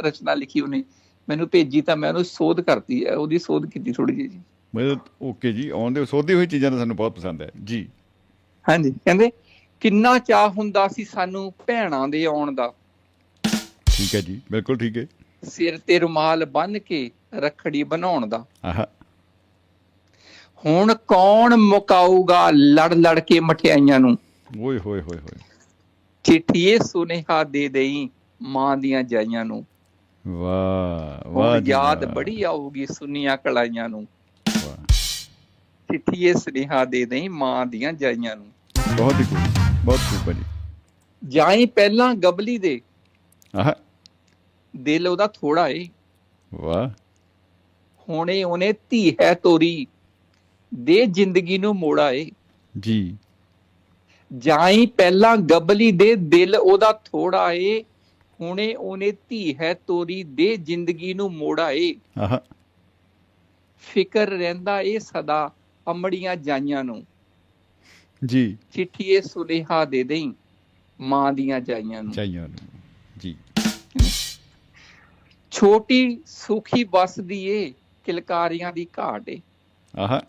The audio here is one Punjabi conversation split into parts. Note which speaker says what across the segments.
Speaker 1: ਰਚਨਾ ਲਿਖੀ ਉਹਨੇ। ਮੈਨੂੰ ਭੇਜੀ ਤਾਂ ਮੈਂ ਉਹਨੂੰ ਸੋਧ ਕਰਤੀ ਹੈ ਉਹਦੀ ਸੋਧ ਕੀਤੀ ਥੋੜੀ ਜਿਹੀ ਜੀ।
Speaker 2: ਮਤਲਬ ਓਕੇ ਜੀ ਆਉਂਦੇ ਸੋਧੀ ਹੋਈ ਚੀਜ਼ਾਂ ਤਾਂ ਸਾਨੂੰ ਬਹੁਤ ਪਸੰਦ ਹੈ। ਜੀ।
Speaker 1: ਹਾਂਜੀ ਕਹਿੰਦੇ ਕਿੰਨਾ ਚਾਹ ਹੁੰਦਾ ਸੀ ਸਾਨੂੰ ਭੈਣਾਂ ਦੇ ਆਉਣ ਦਾ।
Speaker 2: ਠੀਕ ਹੈ ਜੀ ਬਿਲਕੁਲ ਠੀਕ ਹੈ।
Speaker 1: ਸਿਰ ਤੇ ਰੁਮਾਲ ਬੰਨ ਕੇ ਰੱਖੜੀ ਬਣਾਉਣ ਦਾ।
Speaker 2: ਆਹਾ।
Speaker 1: ਹੁਣ ਕੌਣ ਮੁਕਾਊਗਾ ਲੜ ਲੜ ਕੇ ਮਠਿਆਈਆਂ ਨੂੰ?
Speaker 2: ਓਏ ਹੋਏ ਹੋਏ ਹੋਏ।
Speaker 1: ਚਿੱਠੀਏ ਸੁਨੇਹਾ ਦੇ ਦੇਈ ਮਾਂ ਦੀਆਂ ਜਾਈਆਂ ਨੂੰ।
Speaker 2: ਵਾਹ ਵਾਹ
Speaker 1: ਯਾਦ ਬੜੀ ਆਊਗੀ ਸੁਨੀਆਂ ਕਲਾਈਆਂ ਨੂੰ।
Speaker 2: ਵਾਹ।
Speaker 1: ਚਿੱਠੀਏ ਸੁਨੇਹਾ ਦੇ ਦੇਈ ਮਾਂ ਦੀਆਂ ਜਾਈਆਂ ਨੂੰ।
Speaker 2: ਬਹੁਤ ਹੀ ਖੂਬ ਬਹੁਤ ਖੂਬ ਭਾਜੀ।
Speaker 1: ਜਾਈ ਪਹਿਲਾਂ ਗਬਲੀ ਦੇ।
Speaker 2: ਆਹਾ।
Speaker 1: ਦਿਲ ਉਹਦਾ ਥੋੜਾ ਏ।
Speaker 2: ਵਾਹ।
Speaker 1: ਹੁਣੇ ਉਹਨੇ ਧੀ ਹੈ ਤੋਰੀ। ਦੇ ਜ਼ਿੰਦਗੀ ਨੂੰ ਮੋੜਾ ਏ।
Speaker 2: ਜੀ।
Speaker 1: ਜਾਈ ਪਹਿਲਾਂ ਗਬਲੀ ਦੇ ਦਿਲ ਉਹਦਾ ਥੋੜਾ ਏ। ਹੁਣੇ ਉਹਨੇ ਧੀ ਹੈ ਤੋਰੀ ਦੇ ਜ਼ਿੰਦਗੀ ਨੂੰ ਮੋੜਾ ਏ
Speaker 2: ਆਹਾ।
Speaker 1: ਫਿਕਰ ਰਹਿੰਦਾ ਏ ਸਦਾ ਅਮੜੀਆਂ ਜਾਈਆਂ ਨੂੰ।
Speaker 2: ਜੀ।
Speaker 1: ਚਿੱਠੀਏ ਸੁਨੇਹਾ ਦੇ ਦੇਈ ਮਾਂ ਦੀਆਂ ਜਾਈਆਂ ਨੂੰ।
Speaker 2: ਚਾਹੀਆਂ ਨੂੰ ਜੀ।
Speaker 1: ਛੋਟੀ ਸੁਖੀ ਵਸਦੀ ਏ ਕਿਲਕਾਰੀਆਂ ਦੀ ਘਾਟ ਏ।
Speaker 2: ਆਹਾ।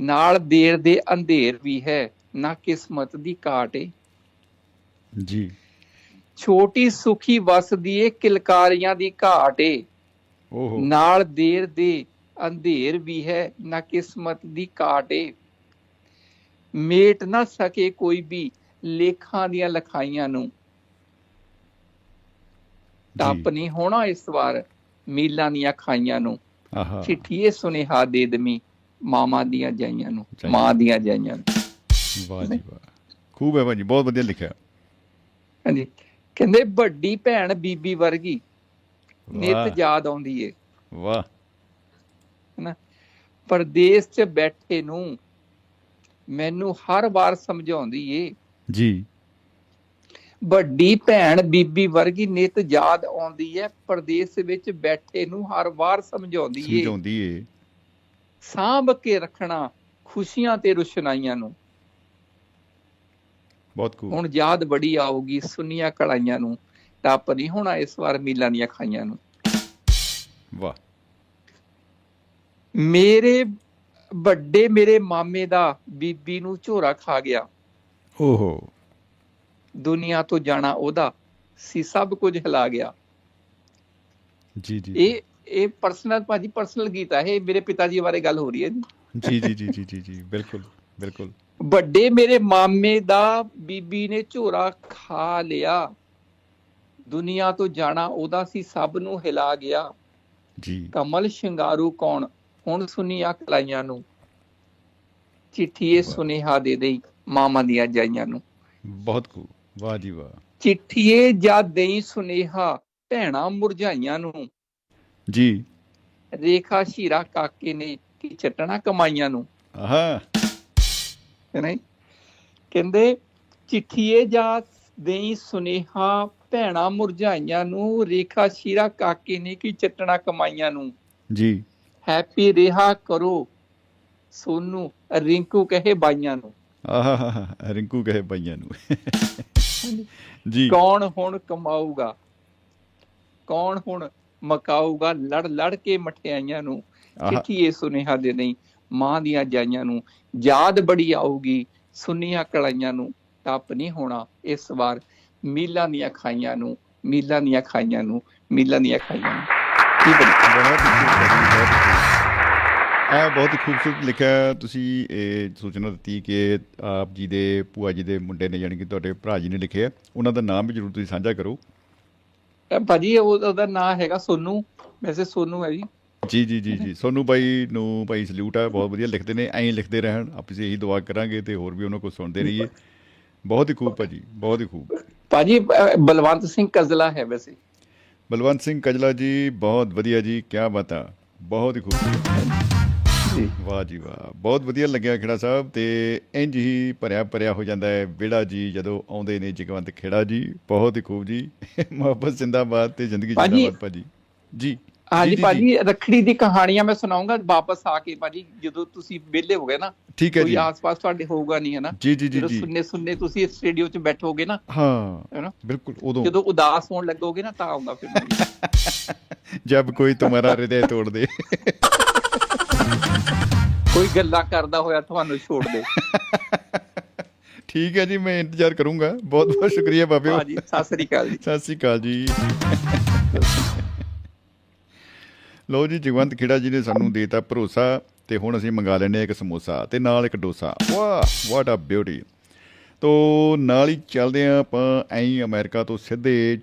Speaker 1: ਨਾਲ ਦੇਰ ਦੇ ਅੰਧੇਰ ਵੀ ਹੈ ਨਾ ਕਿਸਮਤ ਦੀ ਘਾਟ ਏ।
Speaker 2: ਜੀ।
Speaker 1: ਛੋਟੀ ਸੁਖੀ ਵਸਦੀ ਏ ਕਿਲਕਾਰੀਆਂ ਦੀ ਘਾਟ ਏ।
Speaker 2: ਓਹੋ।
Speaker 1: ਨਾਲ ਦੇਰ ਦੇ ਅੰਧੇਰ ਵੀ ਹੈ ਨਾ ਕਿਸਮਤ ਦੀ ਘਾਟ ਏ। ਮੇਟ ਨਾ ਸਕੇ ਕੋਈ ਵੀ ਲੇਖਾਂ ਦੀਆਂ ਲਖਾਈਆਂ ਨੂੰ। ਟੱਪ ਨਹੀਂ ਹੋਣਾ ਇਸ ਵਾਰ ਮੀਲਾਂ ਦੀਆਂ ਖਾਈਆਂ ਨੂੰ।
Speaker 2: ਆਹਾ।
Speaker 1: ਚਿੱਠੀਏ ਸੁਨੇਹਾ ਦੇ ਦਮੀ ਮਾਮਾ ਦੀਆਂ ਜਾਈਆਂ ਨੂੰ। ਮਾਂ ਦੀਆਂ ਜਾਈਆਂ ਨੂੰ।
Speaker 2: ਵਾਹ ਜੀ ਵਾਹ। ਖੂਬ ਹੈ ਭਾਜੀ ਬਹੁਤ ਵਧੀਆ ਲਿਖਿਆ।
Speaker 1: ਹਾਂਜੀ। ਕਹਿੰਦੇ ਵੱਡੀ ਭੈਣ ਬੀਬੀ ਵਰਗੀ। ਨਿਤ ਯਾਦ ਆਉਂਦੀ ਏ।
Speaker 2: ਵਾਹ।
Speaker 1: ਹਨਾ? ਪਰਦੇਸ 'ਚ ਬੈਠੇ ਨੂੰ ਮੈਨੂੰ ਹਰ ਵਾਰ ਸਮਝਾਉਂਦੀ ਏ।
Speaker 2: ਜੀ।
Speaker 1: ਵੱਡੀ ਭੈਣ ਬੀਬੀ ਵਰਗੀ ਨਿਤ ਯਾਦ ਆਉਂਦੀ ਏ। ਪਰਦੇਸ ਵਿੱਚ ਬੈਠੇ ਨੂੰ ਹਰ ਵਾਰ ਸਮਝਾਉਂਦੀ ਏ।
Speaker 2: ਸਮਝਾਉਂਦੀ ਏ।
Speaker 1: ਸਾਂਭ ਕੇ ਰੱਖਣਾ ਖੁਸ਼ੀਆਂ ਤੇ ਰੁਸ਼ਨਾਈਆਂ ਨੂੰ।
Speaker 2: ਬਹੁਤ ਖੂਬ
Speaker 1: ਹੁਣ ਯਾਦ ਬੜੀ ਆਊਗੀ ਸੁਨੀਆਂ ਕਲਾਈਆਂ ਨੂੰ ਟੱਪ ਨਹੀਂ ਹੋਣਾ ਇਸ ਵਾਰ ਮੀਲਾਂ ਦੀਆਂ ਖਾਈਆਂ ਨੂੰ।
Speaker 2: ਵਾਹ।
Speaker 1: ਮੇਰੇ ਵੱਡੇ ਮੇਰੇ ਮਾਮੇ ਦਾ ਬੀਬੀ ਨੂੰ ਝੋਰਾ ਖਾ ਗਿਆ।
Speaker 2: ਓਹੋ।
Speaker 1: ਦੁਨੀਆ ਤੋਂ ਜਾਣਾ ਉਹਦਾ ਸੀ ਸਭ ਕੁਝ ਹਿਲਾ ਗਿਆ।
Speaker 2: ਜੀ ਜੀ
Speaker 1: ਇਹ ਇਹ ਪਰਸਨਲ ਭਾਜੀ ਪਰਸਨਲ ਗੀਤ ਹੈ ਇਹ ਮੇਰੇ ਪਿਤਾ ਜੀ ਬਾਰੇ ਗੱਲ ਹੋ ਰਹੀ ਹੈ। ਜੀ
Speaker 2: ਜੀ ਜੀ ਜੀ ਜੀ ਬਿਲਕੁਲ। ਬਿਲਕੁਲ।
Speaker 1: ਵੱਡੇ ਮੇਰੇ ਮਾਮੇ ਦਾ ਬੀਬੀ ਨੇ ਝੋਰਾ ਖਾ ਲਿਆ। ਦੁਨੀਆ ਤੋਂ ਜਾਣਾ ਉਹਦਾ ਸੀ ਸਭ ਨੂੰ ਹਿਲਾ ਗਿਆ।
Speaker 2: ਜੀ।
Speaker 1: ਕਮਲ ਸ਼ਿੰਗਾਰੂ ਕੌਣ? ਹੁਣ ਸੁਨੀਆਂ ਕਲਾਈਆਂ ਨੂੰ। ਚਿੱਠੀਏ ਸੁਨੇਹਾ ਦੇ ਦੇਈ ਮਾਮਾ ਦੀਆਂ ਜਾਈਆਂ ਨੂੰ।
Speaker 2: ਬਹੁਤ ਖੂਬ। ਵਾਹ ਜੀ ਵਾਹ।
Speaker 1: ਚਿੱਠੀਏ ਜਾਂ ਦੇਈ ਸੁਨੇਹਾ ਭੈਣਾ ਮੁਰਝਾਈਆਂ ਨੂੰ।
Speaker 2: ਜੀ।
Speaker 1: ਰੇਖਾ ਸ਼ੀਰਾ ਕਾਕੇ ਨੇ ਕੀ ਚਟਣਾ ਕਮਾਈਆਂ ਨੂੰ।
Speaker 2: ਆਹਾ।
Speaker 1: ਨਹੀਂ ਕਹਿੰਦੇ ਚਿੱਠੀਏ ਜਾਂ ਦੇਈ ਸੁਨੇਹਾ ਭੈਣਾ ਮੁਰਝਾਈਆਂ ਨੂੰ ਰੇਖਾ ਸ਼ੀਰਾ ਕਾਕੇ ਨੇ ਕੀ ਚਟਣਾ ਕਮਾਈਆਂ ਨੂੰ?
Speaker 2: ਜੀ।
Speaker 1: ਹੈਪੀ ਰਿਹਾ ਕਰੋ ਸੋਨੂੰ ਰਿੰਕੂ ਕਹੇ ਬਾਈਆਂ ਨੂੰ।
Speaker 2: ਆਹਾ ਰਿੰਕੂ ਕਹੇ ਪਈਆਂ ਨੂੰ। ਜੀ।
Speaker 1: ਕੌਣ ਹੁਣ ਕਮਾਊਗਾ? ਕੌਣ ਹੁਣ ਮਕਾਊਗਾ ਲੜ ਲੜ ਕੇ ਮਠਿਆਈਆਂ ਨੂੰ?
Speaker 2: ਆਹਾ।
Speaker 1: ਚਿੱਠੀਏ ਸੁਨੇਹਾ ਦੇ ਨਹੀਂ ਮਾਂ ਦੀਆਂ ਜਾਈਆਂ ਨੂੰ ਯਾਦ ਬੜੀ ਆਊਗੀ ਸੁਨੀਆਂ ਕਲਾਈਆਂ ਨੂੰ ਟੱਪ ਨਹੀਂ ਹੋਣਾ। ਇਸ ਵਾਰ ਮੀਲਾਂ ਦੀਆਂ ਖਾਈਆਂ ਨੂੰ ਮੀਲਾਂ ਦੀਆਂ ਖਾਈਆਂ ਨੂੰ ਮੀਲਾਂ ਦੀਆਂ ਖਾਈਆਂ ਨੂੰ। ਕੀ
Speaker 2: ਖੂਬ। ਆ ਬਹੁਤ ਖੂਬਸੂਰਤ ਲਿਖਿਆ ਤੁਸੀਂ ਇਹ ਸੂਚਨਾ ਦਿੱਤੀ ਕਿ ਆਪ ਜੀ ਦੇ ਭੂਆ ਜੀ ਦੇ ਮੁੰਡੇ ਨੇ ਯਾਨੀ ਕਿ ਤੁਹਾਡੇ ਭਰਾ ਜੀ ਨੇ ਲਿਖਿਆ। ਉਹਨਾਂ ਦਾ ਨਾਮ ਵੀ ਜ਼ਰੂਰ ਤੁਸੀਂ ਸਾਂਝਾ ਕਰੋ।
Speaker 1: ਭਾਜੀ ਉਹ- ਉਹਦਾ ਨਾਂ ਹੈਗਾ ਸੋਨੂ। ਵੈਸੇ ਸੋਨੂ ਹੈ ਜੀ।
Speaker 2: ਜੀ ਜੀ ਜੀ ਜੀ। ਸੋਨੂ ਬਾਈ ਨੂੰ ਭਾਈ ਸਲੂਟ ਹੈ ਬਹੁਤ ਵਧੀਆ ਲਿਖਦੇ ਨੇ ਐਂ ਲਿਖਦੇ ਰਹਿਣ। ਆਪਾਂ ਇਹੀ ਦੁਆ ਕਰਾਂਗੇ ਤੇ ਹੋਰ ਵੀ ਉਹਨਾਂ ਕੋਲ ਸੁਣਦੇ ਰਹੀਏ। ਬਹੁਤ ਹੀ ਖੂਬ ਭਾਜੀ ਬਹੁਤ ਹੀ ਖੂਬ।
Speaker 1: ਭਾਜੀ ਬਲਵੰਤ ਸਿੰਘ ਕਜ਼ਲਾ ਹੈ ਵੈਸੇ।
Speaker 2: ਬਲਵੰਤ ਸਿੰਘ ਕਜਲਾ ਜੀ ਬਹੁਤ ਵਧੀਆ ਜੀ ਕੀ ਬਤਾ ਬਹੁਤ ਹੀ ਖੂਬ। ਵਾਹ ਜੀ ਵਾਹ। ਬਹੁਤ ਵਧੀਆ ਲੱਗਿਆ ਖੇੜਾ ਸਾਹਿਬ ਤੇ ਇੰਜ ਹੀ ਭਰਿਆ ਭਰਿਆ ਹੋ ਜਾਂਦਾ ਹੈ। ਵਿਹੜਾ ਜੀ ਜਦੋਂ ਆਉਂਦੇ ਨੇ ਜਗਵੰਤ ਖੇੜਾ ਜੀ ਬਹੁਤ ਹੀ ਖੂਬ ਜੀ। ਮੁਹੱਬਤ ਜ਼ਿੰਦਾਬਾਦ ਤੇ ਜ਼ਿੰਦਗੀ। ਜ਼ਿੰਦਾਬਾਦ ਭਾਜੀ। ਜੀ।
Speaker 1: ਹਾਂਜੀ
Speaker 2: ਜੀ, ਜੀ,
Speaker 1: ਭਾਜੀ ਰੱਖੜੀ ਦੀ ਕਹਾਣੀਆਂ ਮੈਂ ਸੁਣਾਉਂਗਾ ਵਾਪਸ ਆ ਕੇ ਭਾਜੀ ਜਦੋਂ ਤੁਸੀਂ ਵਿਹਲੇ ਹੋ ਗਏ ਨਾ
Speaker 2: ਠੀਕ ਹੈ
Speaker 1: ਕੋਈ
Speaker 2: ਜੀ।
Speaker 1: ਆਸ-ਪਾਸ ਤੁਹਾਡੇ ਹੋਊਗਾ ਨਹੀਂ ਹੈ ਨਾ?
Speaker 2: ਜੀ ਜੀ ਜੀ
Speaker 1: ਜਦੋਂ
Speaker 2: ਜੀ।
Speaker 1: ਸੁੰਨੇ ਸੁੰਨੇ ਤੁਸੀਂ ਇਸ ਸਟੇਡੀਓ 'ਚ ਬੈਠੋਗੇ ਨਾ
Speaker 2: ਹਾਂ
Speaker 1: ਹੈ ਨਾ?
Speaker 2: ਬਿਲਕੁਲ ਉਦੋਂ।
Speaker 1: ਜਦੋਂ ਉਦਾਸ ਹੋਣ ਲੱਗੋਗੇ ਨਾ ਤਾਂ ਆਉਂਦਾ ਫਿਰ।
Speaker 2: ਜਬ ਕੋਈ ਤੁਮਾਰਾ ਹਿਰਦੇ ਤੋੜ ਦੇ।
Speaker 1: ਕੋਈ ਗੱਲਾਂ ਕਰਦਾ ਹੋਇਆ ਤੁਹਾਨੂੰ ਛੋੜ ਦੇ।
Speaker 2: ਠੀਕ ਹੈ ਜੀ ਮੈਂ ਇੰਤਜ਼ਾਰ ਕਰੂੰਗਾ। ਬਹੁਤ ਬਹੁਤ ਸ਼ੁਕਰੀਆ ਬਾਬਿਓ।
Speaker 1: ਭਾਜੀ ਸਤਿ ਸ੍ਰੀ ਅਕਾਲ ਜੀ।
Speaker 2: ਸਤਿ ਸ੍ਰੀ ਅਕਾਲ ਜੀ। ਲਓ ਜੀ ਜਗਵੰਤ ਖੇੜਾ ਜੀ ਨੇ ਸਾਨੂੰ ਦੇਤਾ ਭਰੋਸਾ ਤੇ ਹੁਣ ਅਸੀਂ ਮੰਗਾ ਲੈਨੇ ਆ ਇੱਕ ਸਮੋਸਾ ਤੇ ਨਾਲ ਇੱਕ ਡੋਸਾ। ਵਾਹ ਵਾਟ ਆ ਬਿਊਟੀ ਤੋ ਨਾਲ ਹੀ ਚੱਲਦੇ ਆ ਆਪਾਂ ਐਂ ਹੀ ਅਮਰੀਕਾ ਤੋਂ ਸਿੱਧੇ